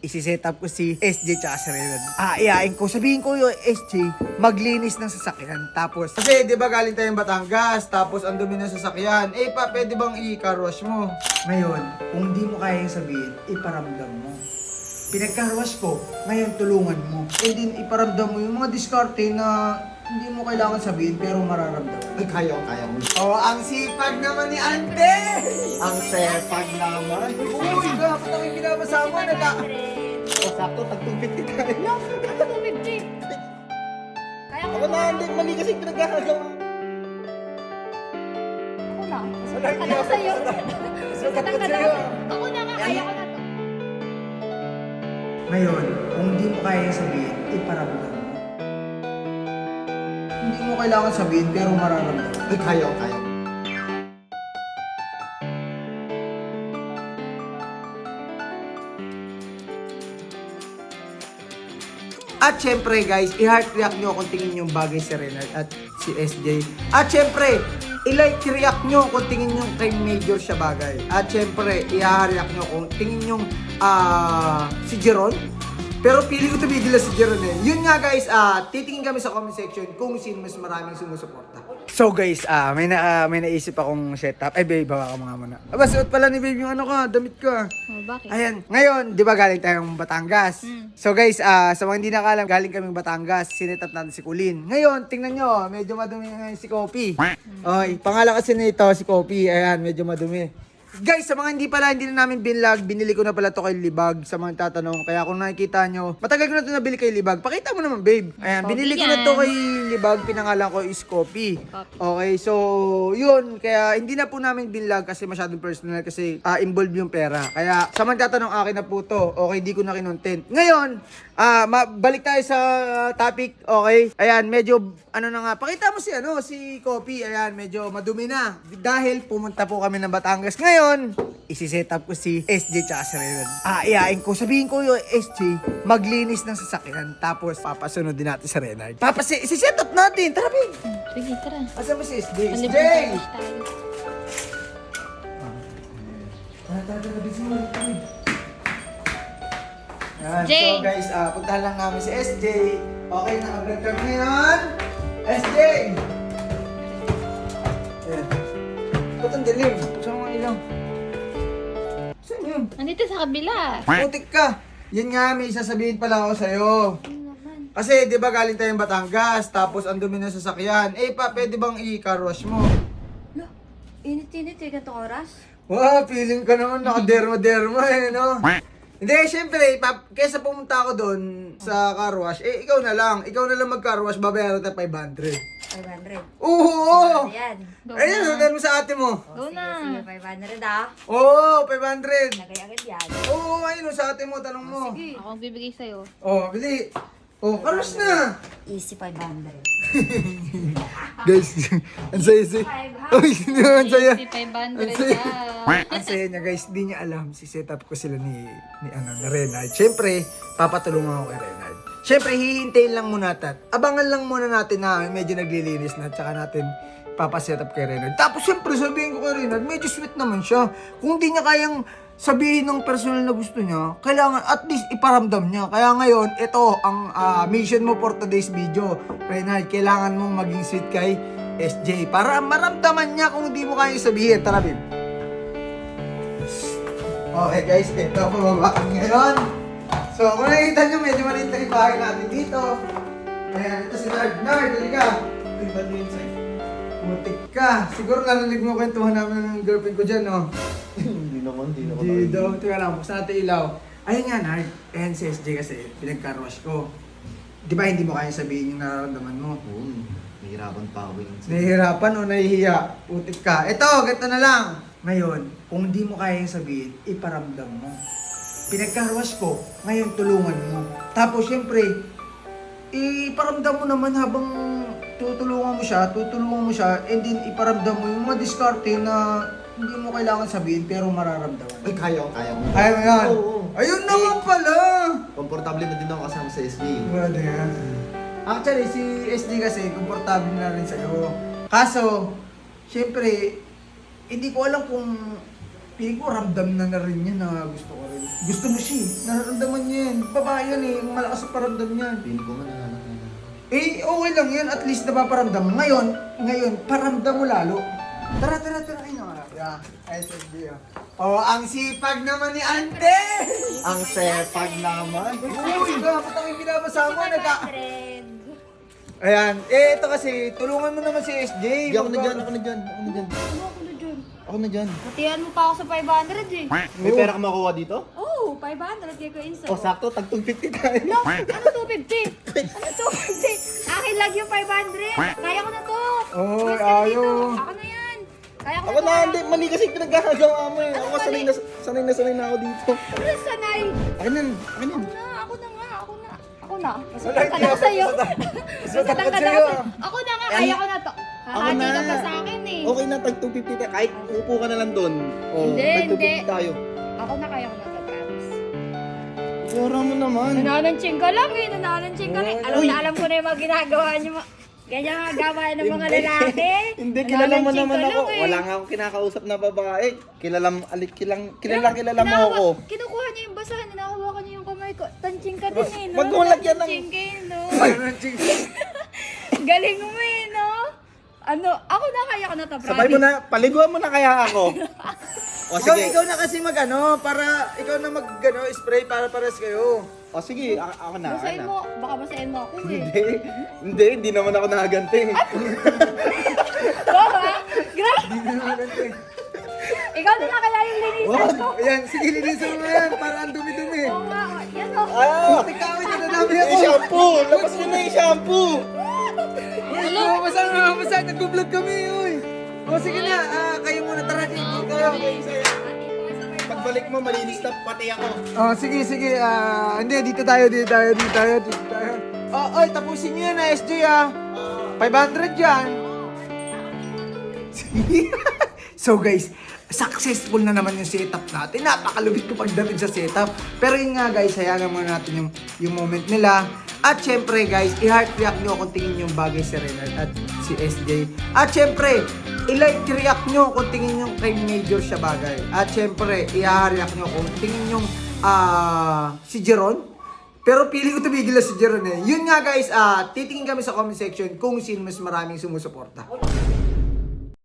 Isiset up ko si SJ tsaka si Renan. Ah, iyain ko. Sabihin ko yung SJ, maglinis ng sasakyan. Tapos, kasi di ba galing tayong Batangas, tapos ang dumi ng sasakyan. Eh pa, pwede bang i-car wash mo? Ngayon, kung di mo kaya yung sabihin, iparamdam mo. Pinagkarwas ko, ngayon tulungan mo. Eh din iparamdam mo yung mga diskarte na hindi mo kailangan sabihin pero mararamdaman. Ay, kaya ko, kaya ko. Oh, ang sipag naman ni Ante! Ang sepag naman. Uy, dapat binabasa mo. Naka... O, sakto, tagtubit kita. No, ano to, 50? Kaya ko Ako na, hindi, mali kasi pinagkakagawa. Ako na. Wala, hindi ako- sa'yo? Ko Sagot sa'yo. Ako na nga, kaya ko na to. Ngayon, kung hindi mo kaya sabihin, iparamdam mo. Hindi mo kailangan sabihin pero mararamdaman. Ay, kaya ko, kaya At syempre guys, i-heart react nyo kung tingin yung bagay si Renard at si SJ. At syempre, i-like react nyo kung tingin yung kay Major siya bagay. At syempre, i-heart react nyo kung tingin yung ah, si Jeron. Pero pili ko tumigil si Jeron eh. Yun nga guys, ah titingin kami sa comment section kung sino mas maraming sumusuporta. So guys, ah may na may naisip akong setup. Ay babe, bawa ka mga muna. Aba, suot pala ni babe yung ano ka, damit ka. Oh, bakit? Ayan, ngayon, di ba galing tayong Batangas? Mm. So guys, ah sa mga hindi nakalam, galing kaming Batangas, sinetap natin si Kulin. Ngayon, tingnan nyo, medyo madumi ngayon si Kopi. Oy, pangalan kasi nito si Kopi, ayan, medyo madumi. Guys, sa mga hindi pala, hindi na namin binlog, binili ko na pala to kay Libag sa mga tatanong. Kaya kung nakikita nyo, matagal ko na to nabili kay Libag. Pakita mo naman, babe. Ayan, Kopi binili ko na yan. to kay Libag, pinangalan ko is. Kopi. Okay, so yun, kaya hindi na po namin binlog kasi masyadong personal kasi ah, involved yung pera. Kaya sa mga tatanong akin na po to, okay, di ko na kinontent. Ngayon, ah ma- balik tayo sa topic, okay? Ayan, medyo, ano na nga, pakita mo si, ano, si Kopi, ayan, medyo madumi na. Dahil pumunta po kami ng Batangas. Ngayon, isiset up ko si SJ tsaka si Renan. Ah, iyain ko, sabihin ko yung SJ, maglinis ng sasakyan. Tapos, papasunod din natin sa Renard. Papas, isiset up natin, tara, babe. Sige, tara. Asan ba si SJ? SJ! Tayo. Tara, tara, tara, busy mo. Tara. Yan, SJ. so guys, ah puntahan lang namin si SJ. Okay, nakablog kami ngayon. SJ! Ayan. Ba't ang dilim? Nandito sa kabila. Putik ka! Yun nga, may sasabihin pala ako sa'yo. Ano? Kasi, di ba galing tayong Batangas, tapos ang dumi ng sasakyan. Eh, pa, pwede bang i-car wash mo? Lo, init-init eh, ganito oras. Wow, feeling ka naman nakaderma-derma eh, no? Hindi, syempre, pap, kesa pumunta ako doon sa car wash, eh, ikaw na lang. Ikaw na lang mag-car wash, babayaran tayo 500. 500. Oo! Ayan. Go Ayun, sundan mo sa ate mo. O, Go sige, na. sige, 500 ah. Oo, 500. Lagay agad yan. Oo, ayun, oh, sa ate mo, tanong mo. Sige. Ako ang bibigay sa'yo. Oh, bili. Oh, car wash na. Easy 500. Guys, ang saya saya. Uy, ang saya. Easy 500 Ang saya. niya guys, di niya alam. Si set up ko sila ni, ni ano, na Renard. Siyempre, papatulungan ako kay Renard. Siyempre, hihintayin lang muna natin. Abangan lang muna natin na medyo naglilinis na. Tsaka natin papaset up kay Renard. Tapos siyempre, sabihin ko kay Renard, medyo sweet naman siya. Kung di niya kayang sabihin ng personal na gusto niya, kailangan at least iparamdam niya. Kaya ngayon, ito ang ah, mission mo for today's video. Renard, kailangan mong maging sweet kay SJ para maramdaman niya kung di mo kayang sabihin. Tara, babe. Okay guys, ito pababa kami ngayon. So kung nakikita nyo, medyo maliit na yung bahay natin dito. Ayan, ito si Nard. Nard, dali ka. Uy, ba't mo inside? Mutik ka. Siguro narinig mo kwentuhan namin ng girlfriend ko dyan, no? Hindi naman, hindi naman. Hindi daw. Teka lang, buksan natin ilaw. Ayun nga, Nard. Ayan si SJ kasi, pinagkarwash ko. Di ba hindi mo kaya sabihin yung nararamdaman mo? Oo, nahihirapan pa ako yun. Nahihirapan o nahihiya? Putik ka. Ito, ganito na lang. Ngayon, kung di mo kayang sabihin, iparamdam mo. Pinagkarwas ko, ngayon tulungan mo. Tapos syempre, iparamdam mo naman habang tutulungan mo siya, tutulungan mo siya, and then iparamdam mo yung mga diskarte na hindi mo kailangan sabihin pero mararamdaman. Ay, kaya ko, kaya ko. Kaya mo yan? Oo, oo. Ayun naman pala! Komportable na din ako kasama sa SB. Pwede yan. Actually, si SD kasi, komportable na rin sa'yo. Kaso, syempre, hindi ko alam kung Piling ko ramdam na na rin niya na gusto ko rin. Gusto mo siya. Nararamdaman niya yan. Babae yan eh. Malakas ang paramdam yan. Pili ko nga nananakala. Eh, okay lang yan. At least napaparamdam mo. Ngayon, ngayon, paramdam mo lalo. Tara, tara, tara. Ay. Yeah. Ay, sige. Oh, ang sipag naman ni Ante! Ang sepag naman. Uy, dapat ang binabasa mo. Nagka... 500. Ayan. Eh, ito kasi, tulungan mo naman si SJ. Hindi ako na dyan, ako na dyan, ako na dyan. Ano ako na dyan? Ako na dyan. Hatihan mo pa ako sa 500 eh. May pera ka makuha dito? Oo, oh, 500 kaya ko insa. O, sakto, tag 250 tayo. No, ano 250? Ano 250? Akin lang yung 500. Kaya ko na to. Ka na ayaw. Ako na yan. Kaya ko Ako na, hindi, mali kasi yung pinaggagawa mo eh. Ako Ano sanay mali? na, sanay na sanay na ako dito. Ano sanay? Akin yan, akin yan. Ako na, ako na nga, ako na. Ako na. Wala, Masutang ka na ako sa'yo. masutang. Ka na sa'yo. Ako na nga, kaya ko na to. Hahati ka pa sa akin eh. Okay na, tag 250 tayo. Kahit upo ka na lang doon. Oh, Hindi, tag 250 hindi. tayo. Ako na kaya ko na to, promise. Pera mo naman. Nanananching ka lang eh, nanananching ka lang. Alam Uy. na alam ko na yung mga ginagawa niyo. ma- Ganyan nga gawa ng mga lalaki. Hindi, kilala mo naman ako. eh. Wala nga ako kinakausap na babae. Kilala, alik, kilang, kilala, kilala mo ako. Kinukuha niyo yung basahan, hinahawakan niyo yung kamay ko. Tanching ka din eh, no? Wag mo lagyan ng- Tanching eh. Galing mo eh, no? Ano, ako na kaya ko na to, Sabay mo na, paliguan mo na kaya ako. O Ikaw, sige. ikaw na kasi mag ano, para, ikaw na mag ano, spray para pares kayo. O sige, a- ako na. ako Basahin na. mo, baka basahin mo ako eh. Hindi, hindi, hindi naman ako nakaganti. Baba, grabe. Hindi na naman. Ikaw na lang kaya yung linisan ko. Ayan, sige, linisan mo yan, para ang dumi-dumi. Oo nga, yan o. Ah! Puti kawin na nadami Yung ako. shampoo! Labas mo na yung shampoo! Uy, namamasa, namamasa, nag-vlog kami, uy. O, sige na, ah, kayo muna, tara, dito Pagbalik mo, malinis na pati ako. Oh, sige, sige, ah, hindi, dito tayo, dito tayo, dito tayo, dito tayo. Oh, oy, tapusin niyo ah, SJ, ah. 500 yan. so guys, successful na naman yung setup natin. Napakalupit ko pagdating sa setup. Pero yun nga guys, hayagan muna natin yung, yung moment nila. At syempre guys, i-heart react nyo kung tingin yung bagay si Renard at si SJ. At syempre, i-like react nyo kung tingin yung kay Major siya bagay. At syempre, i-react nyo kung tingin yung ah si Jeron. Pero pili ko tumigil na si Jeron eh. Yun nga guys, ah titingin kami sa comment section kung sino mas maraming sumusuporta.